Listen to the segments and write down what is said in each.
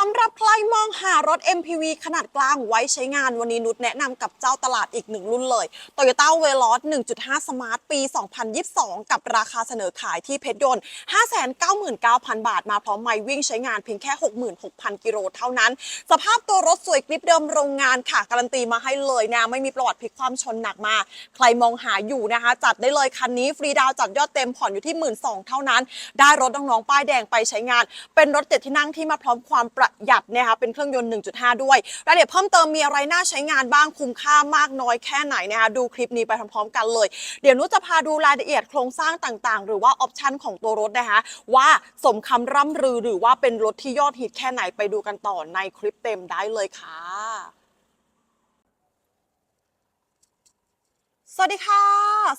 สำหรับใครมองหารถ MPV ขนาดกลางไว้ใช้งานวันนี้นุชแนะนำกับเจ้าตลาดอีกหนึ่งรุ่นเลย Toyota Veloz 1.5 Smart ปี 2022 กับราคาเสนอขายที่เพชรยนต์ 599,000 บาทมาพร้อมไมล์วิ่งใช้งานเพียงแค่ 66,000 กิโลเท่านั้น สภาพตัวรถสวยกริปเดิมโรงงานค่ะ การันตีมาให้เลยนะ ไม่มีประวัติพลิกความชนหนักมา ใครมองหาอยู่นะคะ จัดได้เลยคันนี้ฟรีดาวจัดยอดเต็มผ่อนอยู่ที่ 12,000เท่านั้น ได้รถน้องๆป้ายแดงไปใช้งาน เป็นรถเจ็ดที่นั่งที่มาพร้อมความประหยัดเนี่ยค่ะเป็นเครื่องยนต์ 1.5 ด้วยรายละเอียดเพิ่มเติมมีอะไรน่าใช้งานบ้างคุ้มค่ามากน้อยแค่ไหนนะคะดูคลิปนี้ไปพร้อมๆกันเลย เดี๋ยวนุชจะพาดูรายละเอียดโครงสร้างต่างๆ หรือว่าออปชันของตัวรถนะคะว่าสมคำร่ำรือหรือว่าเป็นรถที่ยอดฮิตแค่ไหนไปดูกันต่อในคลิปเต็มได้เลยค่ะ สวัสดีค่ะ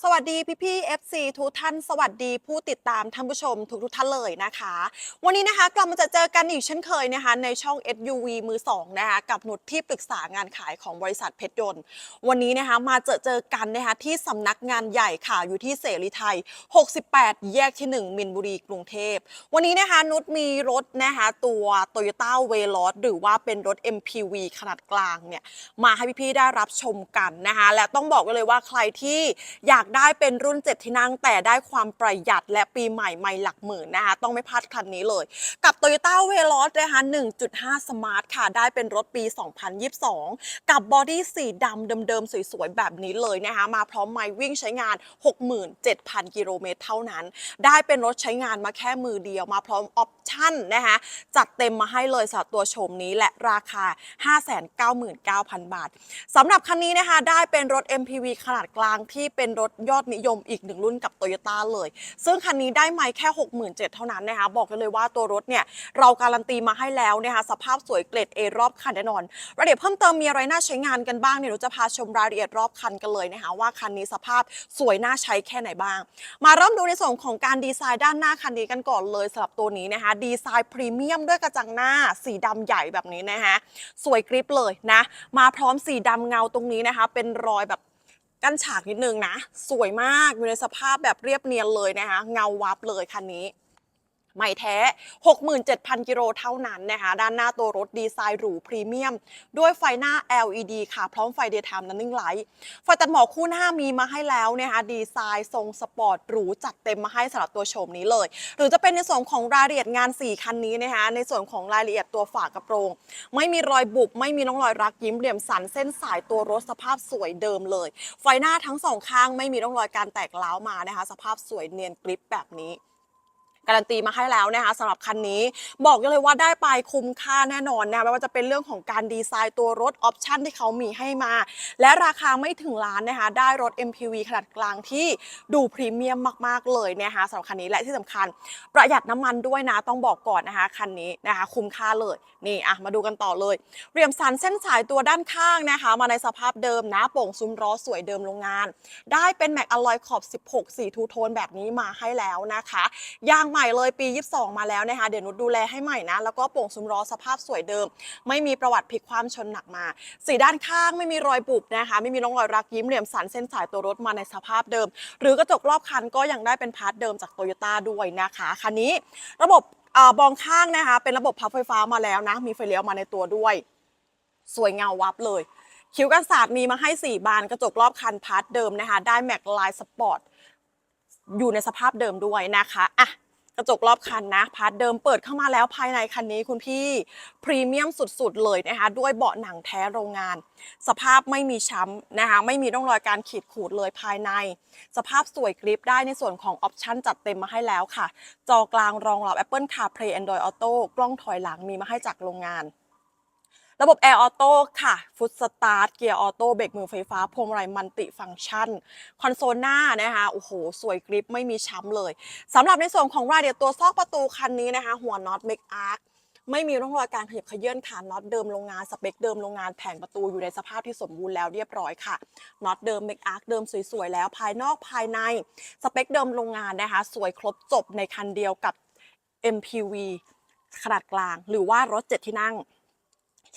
สวัสดีพี่พี่ FC ทุกท่าน สวัสดีผู้ติดตามท่านผู้ชมทุกทุกท่านเลยนะคะ วันนี้นะคะกลับมาจะเจอกันอีกเช่นเคยนะคะในช่อง SUV มือ2นะคะกับนุชที่ปรึกษางานขายของบริษัทเพชรยนต์ วันนี้นะคะมาเจอเจอกันนะคะที่สำนักงานใหญ่ค่ะอยู่ที่เสรีไทย 68 แยกที่ 1 มินบุรีกรุงเทพ วันนี้นะคะนุชมีรถนะคะตัว Toyota v e l o z หรือว่าเป็นรถ MPV ขนาดกลางเนี่ยมาให้พี่ๆได้รับชมกันนะคะและต้องบอกไว้เลยว่าใครที่อยากได้เป็นรุ่น 7 ที่นั่ง แต่ได้ความประหยัดและปีใหม่ไม่หลักหมื่นนะคะต้องไม่พลาดคันนี้เลย กับ Toyota v e l o z นะคะ1.5 Smart ค่ะ ได้เป็นรถปี 2022 กับบอดี้สีดำเดิมๆ สวยๆ แบบนี้เลยนะคะมาพร้อมไมล์วิ่งใช้งาน 67,000 กิโลเมตรเท่านั้น ได้เป็นรถใช้งานมาแค่มือเดียวมาพร้อมออปชั่นนะคะจัดเต็มมาให้เลยสำหรับตัวโฉมนี้และราคา 599,000 บาทสำหรับคันนี้นะคะได้เป็นรถ MPV ขนาดกลางที่เป็นรถยอดนิยมอีกหนึ่งรุ่นกับ Toyota เลย ซึ่งคันนี้ได้ไม่แค่ 67,000เท่านั้นนะคะ บอกกันเลยว่าตัวรถเนี่ย เราการันตีมาให้แล้วนะคะ สภาพสวยเกรด A รอบคันแน่นอนรายละเอียดเพิ่มเติมมีอะไรน่าใช้งานกันบ้างเนี่ยเราจะพาชมรายละเอียดรอบคันกันเลยนะคะว่าคันนี้สภาพสวยน่าใช้แค่ไหนบ้าง มาเริ่มดูในส่วนของการดีไซน์ด้านหน้าคันนี้กันก่อนเลยสำหรับตัวนี้นะคะ ดีไซน์พรีเมียมด้วยกระจังหน้าสีดำใหญ่แบบนี้นะคะสวยกริปเลยนะมาพร้อมสีดำเงาตรงนี้นะคะ เป็นรอยแบบ กั้นฉากนิดนึงนะ สวยมากอยู่ในสภาพแบบเรียบเนียนเลยนะคะ เงาวับเลยคันนี้ ไม่แท้ 67,000 กิโลเท่านั้นนะคะ ด้านหน้าตัวรถดีไซน์หรูพรีเมียม ด้วยไฟหน้า LED ค่ะ พร้อมไฟ Daytime Running Light ไฟตัดหมอกคู่หน้ามีมาให้แล้วนะคะดีไซน์ทรงสปอร์ตหรูจัดเต็มมาให้สำหรับตัวโฉมนี้เลย หรือจะเป็นในส่วนของรายละเอียดงาน 4 คันนี้นะคะในส่วนของรายละเอียดตัวฝากระโปรง ไม่มีรอยบุบไม่มีน้องรอยรักยิ้มเหลี่ยมสันเส้นสายตัวรถสภาพสวยเดิมเลย ไฟหน้าทั้งสองข้างไม่มีร่องรอยการแตกร้ามานะคะ สภาพสวยเนียนกริปแบบนี้ การันตีมาให้แล้วนะคะสำหรับคันนี้ บอกเลยว่าได้ไปคุ้มค่าแน่นอนนะไม่ว่าจะเป็นเรื่องของการดีไซน์ตัวรถออปชันที่เขามีให้มา และราคาไม่ถึงล้านนะคะได้รถ MPV ขนาดกลางที่ดูพรีเมียมมากๆเลยนะคะสำหรับคันนี้และที่สำคัญ ประหยัดน้ำมันด้วยนะต้องบอกก่อนนะคะคันนี้นะคะคุ้มค่าเลยนี่อะมาดูกันต่อเลยเรียมสันเส้นสายตัวด้านข้างนะคะ มาในสภาพเดิมนะโป่งซุ้มล้อสวยเดิมโรงงาน ได้เป็นแม็กอลลอยขอบ 16สีทูโทนแบบนี้มาให้แล้วนะคะยางหม่เลยปี 22 มาแล้วนะคะ เดี๋ยวนุชดูแลให้ใหม่นะ แล้วก็โป่งซุ้มล้อสภาพสวยเดิม ไม่มีประวัติพลิกความชนหนักมา สีด้านข้างไม่มีรอยบุบนะคะ ไม่มีร่องรอยรักยิ้มเหลี่ยมสันเส้นสายตัวรถมาในสภาพเดิม หรือกระจกรอบคันก็ยังได้เป็นพาร์ทเดิมจากโตโยต้าด้วยนะคะคันนี้ระบบอ่อบองข้างนะคะ เป็นระบบพับไฟฟ้ามาแล้วนะ มีไฟเลี้ยวมาในตัวด้วย สวยเงาวับเลย คิ้วกันศาสตร์มีมาให้ 4 บานกระจกรอบคันพาร์ทเดิมนะคะ ได้แม็กไลายสปอร์ตอยู่ในสภาพเดิมด้วยนะคะอะ กระจกรอบคันนะพาร์ทเดิมเปิดเข้ามาแล้วภายในคันนี้คุณพี่พรีเมียมสุดๆเลยนะคะด้วยเบาะหนังแท้โรงงาน สภาพไม่มีช้ำนะคะไม่มีร่องรอยการขีดขูดเลยภายใน สภาพสวยกริปได้ในส่วนของออปชั่นจัดเต็มมาให้แล้วค่ะ จอกลางรองรับ Apple CarPlay Android Auto กล้องถอยหลังมีมาให้จากโรงงาน ระบบ Air Auto ค่ะฟุตสตาร์ทเกียร์ออโต้เบรกมือไฟฟ้าพวงมาลัยมัลติฟังก์ชัน คอนโซลหน้านะคะโอ้โห สวยกริปไม่มีช้ำเลยสำหรับในส่วนของรายละเอียดตัวซอกประตูคันนี้นะคะ หัวน็อตเมกอาร์คไม่มีร่องรอยการขยับเขยื่อนค่ะน็อตเดิมโรงงานสเปคเดิมโรงงานแผงประตูอยู่ในสภาพที่สมบูรณ์แล้วเรียบร้อยค่ะน็อตเดิมเมกอาร์คเดิมสวยๆแล้วภายนอกภายในสเปคเดิมโรงงานนะคะ สวยครบจบในคันเดียวกับ MPV ขนาดกลาง หรือว่ารถเจ็ดที่นั่ง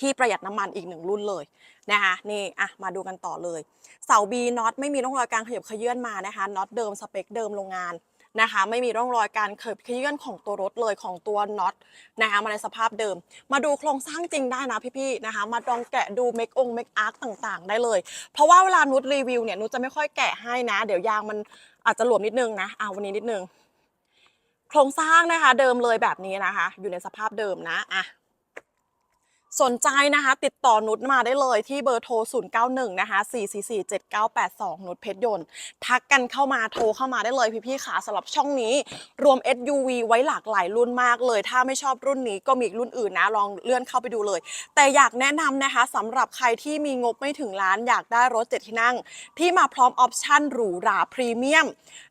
ที่ประหยัดน้ำมันอีกหนึ่งรุ่นเลยนะคะนี่อะมาดูกันต่อเลย เสาบีน็อตไม่มีร่องรอยการขยับเขยื่อนมานะคะน็อตเดิมสเปคเดิมโรงงานนะคะไม่มีร่องรอยการเขิบขยื่นของตัวรถเลยของตัวน็อตนะคะมาในสภาพเดิม มาดูโครงสร้างจริงได้นะพี่ๆนะคะมาลองแกะดูเมคองเมคอาร์คต่างๆ ได้เลย เพราะว่าเวลานุชรีวิวเนี่ยนุชจะไม่ค่อยแกะให้นะ เดี๋ยวยางมันอาจจะหลวมนิดนึงนะอ่าวันนี้นิดนึง โครงสร้างนะคะ เดิมเลยแบบนี้นะคะ อยู่ในสภาพเดิมนะอะ สนใจนะคะ ติดต่อนุชมาได้เลยที่เบอร์โทร 091 นะคะ 4447982 นุชเพชรยนต์ ทักกันเข้ามาโทรเข้ามาได้เลยพี่ๆขาสำหรับช่องนี้ รวม SUV ไว้หลากหลายรุ่นมากเลย ถ้าไม่ชอบรุ่นนี้ก็มีรุ่นอื่นนะ ลองเลื่อนเข้าไปดูเลย แต่อยากแนะนำนะคะสำหรับใครที่มีงบไม่ถึงล้าน อยากได้รถเจ็ดที่นั่ง ที่มาพร้อมออปชั่นหรูหราพรีเมียม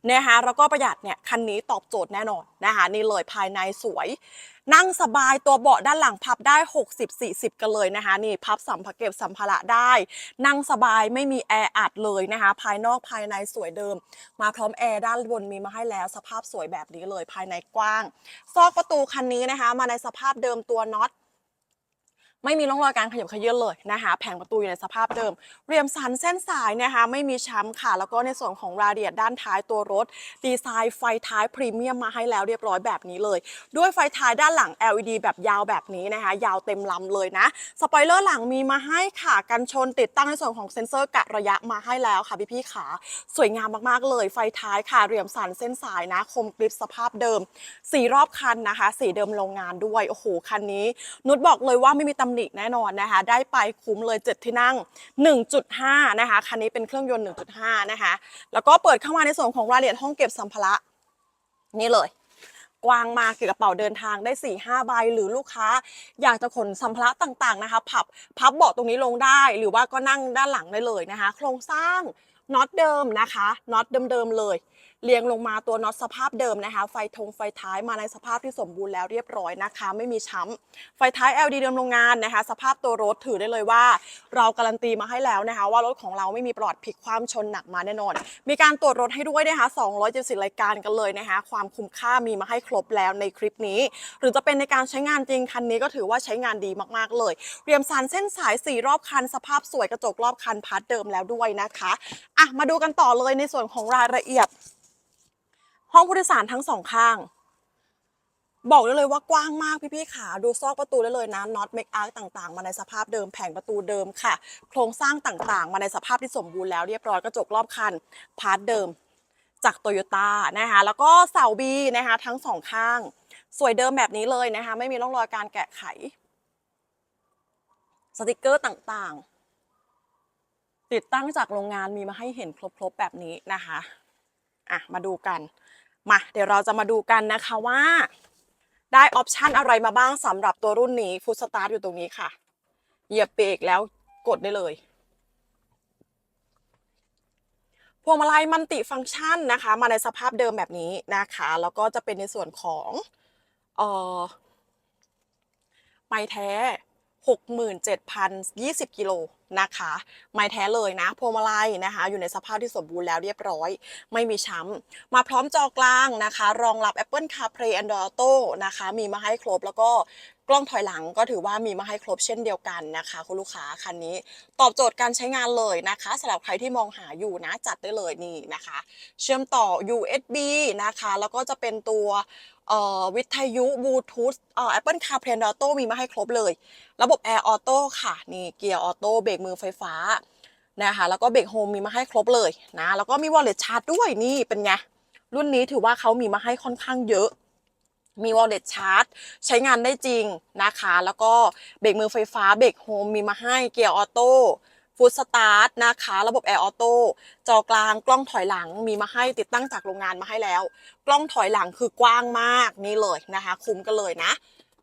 นะคะแล้วก็ประหยัดเนี่ยคันนี้ตอบโจทย์แน่นอนนะคะนี่เลยภายในสวย นั่งสบายตัวเบาะด้านหลังพับได้ 60-40 กันเลยนะคะนี่พับสัมภารเก็บสัมภาระได้ นั่งสบายไม่มีแอร์อัดเลยนะคะ ภายนอกภายในสวยเดิม มาพร้อมแอร์ด้านบนมีมาให้แล้ว สภาพสวยแบบนี้เลยภายในกว้าง ซอกประตูคันนี้นะคะ มาในสภาพเดิมตัวน็อต ไม่มีร่องรอยการขยับเขยื้อนเลยนะคะ แผงประตูอยู่ในสภาพเดิม เรียมสันเส้นสายนะคะไม่มีช้ำค่ะ แล้วก็ในส่วนของรายละเอียดด้านท้ายตัวรถ ดีไซน์ไฟท้ายพรีเมียมมาให้แล้วเรียบร้อยแบบนี้เลย ด้วยไฟท้ายด้านหลัง LED แบบยาวแบบนี้นะคะ ยาวเต็มลำเลยนะ สปอยเลอร์หลังมีมาให้ค่ะ กันชนติดตั้งในส่วนของเซ็นเซอร์กะระยะมาให้แล้วค่ะพี่ๆขา สวยงามมากๆเลย ไฟท้ายค่ะเรียมสันเส้นสายนะคมกริปสภาพเดิมสีรอบคันนะคะสีเดิมโรงงานด้วยโอ้โหคันนี้ นุชบอกเลยว่าไม่มีตำหนิแน่นอนนะคะ ได้ไปคุ้มเลย 7 ที่นั่ง 1.5 นะคะ คันนี้เป็นเครื่องยนต์ 1.5 นะคะ แล้วก็เปิดเข้ามาในส่วนของรายละเอียดห้องเก็บสัมภาระนี่เลยกว้างมากเกี่ยวกับกระเป๋าเดินทางได้4ี่ห้าใบหรือลูกค้า อยากจะขนสัมภาระต่างๆนะคะพับพับเบาะตรงนี้ลงได้ หรือว่าก็นั่งด้านหลังได้เลยนะคะ โครงสร้างน็อตเดิมนะคะน็อตเดิมๆเลยเรียงลงมาตัวน็อตสภาพเดิมนะคะ ไฟทงไฟท้ายมาในสภาพที่สมบูรณ์แล้วเรียบร้อยนะคะ ไม่มีช้ำไฟท้าย LED เดิมโรงงานนะคะ สภาพตัวรถถือได้เลยว่า เราการันตีมาให้แล้วนะคะ ว่ารถของเราไม่มีปลอดพลิกความชนหนักมาแน่นอน มีการตรวจรถให้ด้วยนะคะ270รายการกันเลยนะคะ ความคุ้มค่ามีมาให้ครบแล้วในคลิปนี้ หรือจะเป็นในการใช้งานจริงคันนี้ก็ถือว่าใช้งานดีมากๆ เลย เรียมสารเส้นสายสีรอบคัน สภาพสวยกระจกรอบคันพาร์ทเดิมแล้วด้วยนะคะอะมาดูกันต่อเลยในส่วนของรายละเอียด ห้องผู้โดยสารทั้งสองข้าง บอกได้เลยว่ากว้างมากพี่ๆขาดูซอกประตูได้เลยนะน็อตเมคอาร์ต่างๆ มาในสภาพเดิมแผงประตูเดิมค่ะ โครงสร้างต่างๆ มาในสภาพที่สมบูรณ์แล้วเรียบร้อยกระจกรอบคัน พาร์ทเดิมจากโตโยต้านะคะแล้วก็เสาบีนะคะทั้งสองข้าง สวยเดิมแบบนี้เลยนะคะไม่มีร่องรอยการแกะไข สติกเกอร์ต่างๆ ติดตั้งจากโรงงานมีมาให้เห็นครบๆแบบนี้นะคะอะมาดูกัน มา เดี๋ยวเราจะมาดูกันนะคะว่า ได้ออปชันอะไรมาบ้างสำหรับตัวรุ่นนี้ฟู d สตาร์ทอยู่ตรงนี้ค่ะ เหยียบเบรกแล้วกดได้เลยพวงมาลัยมันติฟังก์ชันนะคะ มาในสภาพเดิมแบบนี้นะคะ แล้วก็จะเป็นในส่วนของเอ่อไม้แท้ 67,020 กิโล นะคะไม้แท้เลยนะพวงมาลัยนะคะ อยู่ในสภาพที่สมบูรณ์แล้วเรียบร้อย ไม่มีช้ำมาพร้อมจอกลางนะคะ รองรับ Apple CarPlay Android Auto นะคะ มีมาให้ครบแล้วก็กล้องถอยหลังก็ถือว่ามีมาให้ครบเช่นเดียวกันนะคะ คุณลูกค้าคันนี้ตอบโจทย์การใช้งานเลยนะคะสำหรับใครที่มองหาอยู่นะจัดได้เลยนี่นะคะ เชื่อมต่อ USB นะคะ แล้วก็จะเป็นตัว วิทยุบลูทูธเอ่อ Apple CarPlay Android Auto มีมาให้ครบเลย ระบบ Air Auto ค่ะ นี่เกียร์ออโต้เบรกมือไฟฟ้านะคะแล้วก็เบรกโฮมมีมาให้ครบเลยนะ แล้วก็มี Wallet Charge ด้วยนี่เป็นไง รุ่นนี้ถือว่าเขามีมาให้ค่อนข้างเยอะมี Wallet Charge ใช้งานได้จริงนะคะ แล้วก็เบรกมือไฟฟ้าเบรกโฮมมีมาให้เกียร์ออโต้ ฟูดสตาร์ทนะคะ ระบบแอร์ออโต้จอกลางกล้องถอยหลังมีมาให้ติดตั้งจากโรงงานมาให้แล้ว กล้องถอยหลังคือกว้างมากนี่เลยนะคะ คุ้มกันเลยนะ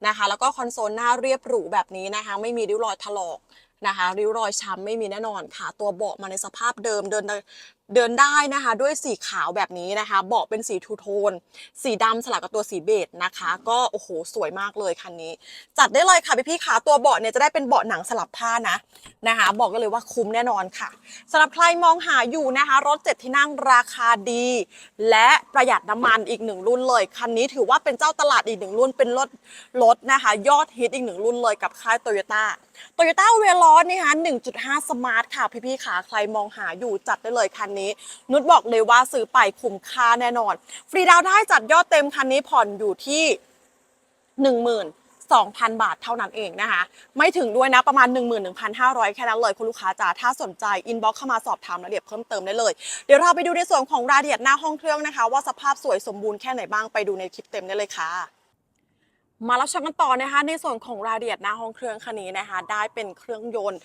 นะคะ แล้วก็คอนโซลหน้าเรียบหรูแบบนี้นะคะ ไม่มีริ้วรอยถลอกนะคะริ้วรอยช้ำไม่มีแน่นอนค่ะ ตัวเบาะมาในสภาพเดิมเดินได้ เดินได้นะคะด้วยสีขาวแบบนี้นะคะเบาะเป็นสีทูโทน สีดำสลับกับตัวสีเบจนะคะ ก็โอ้โหสวยมากเลยคันนี้ จัดได้เลยค่ะพี่พี่ขาตัวเบาะเนี่ยจะได้เป็นเบาะหนังสลับผ้านะนะคะ บอกกันเลยว่าคุ้มแน่นอนค่ะสำหรับใครมองหาอยู่นะคะ รถเจ็ดที่นั่งราคาดี และประหยัดน้ำมันอีกหนึ่งรุ่นเลยคันนี้ถือว่าเป็นเจ้าตลาดอีกหนึ่งรุ่นเป็นรถรถนะคะ ยอดฮิตอีกหนึ่งรุ่นเลยกับค่ายโตโยต้าโตโยต้าเวลอนนะคะ1.5 สมาร์ทค่ะพี่พี่ขาใครมองหาอยู่จัดได้เลยคันนี้ นุชบอกเลยว่าซื้อไปคุ้มค่าแน่นอน ฟรีดาวได้จัดยอดเต็มคันนี้ผ่อนอยู่ที่12,000 บาทเท่านั้นเองนะคะ ไม่ถึงด้วยนะประมาณ 11,500 แค่นั้นเลยคุณลูกค้าจ๋าถ้าสนใจอินบ็อกเข้ามาสอบถามรายละเอียดเพิ่มเติมได้เลย เดี๋ยวเราไปดูในส่วนของรายละเอียดหน้าห้องเครื่องนะคะ ว่าสภาพสวยสมบูรณ์แค่ไหนบ้างไปดูในคลิปเต็มได้เลยค่ะ มารับชมกันต่อนะคะในส่วนของรายละเอียดหน้าห้องเครื่องคันนี้นะคะ ได้เป็นเครื่องยนต์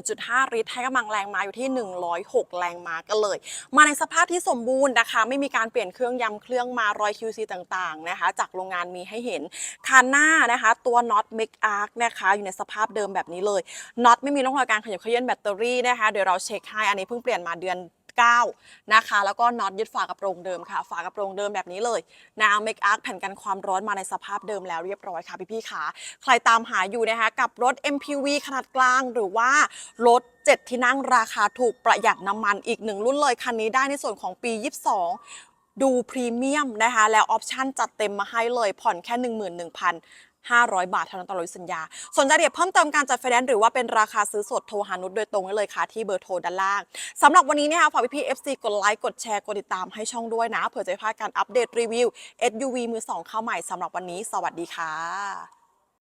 1.5 ลิตรให้กำลังแรงม้าอยู่ที่ 106 แรงม้ากันเลย มาในสภาพที่สมบูรณ์นะคะ ไม่มีการเปลี่ยนเครื่องยำเครื่องมารอย QC ต่างๆนะคะ จากโรงงานมีให้เห็นคันหน้านะคะ ตัวน็อต Make Arc นะคะอยู่ในสภาพเดิมแบบนี้เลยน็อตไม่มีร่องรอยการขยับเขยื้อนแบตเตอรี่นะคะเดี๋ยวเราเช็คให้อันนี้เพิ่งเปลี่ยนมาเดือน 9นะคะแล้วก็น็อตยึดฝากระโปรงเดิมค่ะ ฝากระโปรงเดิมแบบนี้เลยนะเมคอาร์แผ่นกันความร้อนมาในสภาพเดิมแล้วเรียบร้อยค่ะพี่ๆค่ะ ใครตามหาอยู่นะคะกับรถ MPV ขนาดกลางหรือว่ารถ7ที่นั่งราคาถูกประหยัดน้ำมันอีกหนึ่งรุ่นเลยคันนี้ได้ในส่วนของปี 22 ดูพรีเมียมนะคะ แล้วออปชั่นจัดเต็มมาให้เลยผ่อนแค่ 11,000 500 บาทเท่านั้นตลอดสัญญา สนใจเอียบเพิ่มเติมการจัดไฟแนนซ์หรือว่าเป็นราคาซื้อสดโทรหานุชโดยตรงได้เลยค่ะ ที่เบอร์โทรด้านล่างสำหรับวันนี้นะคะฝากพี่ๆ FC กดไลค์กดแชร์กดติดตามให้ช่องด้วยนะเผื่อจะพลาดการอัปเดตรีวิว SUV มือสองเข้าใหม่สำหรับวันนี้ สวัสดีค่ะ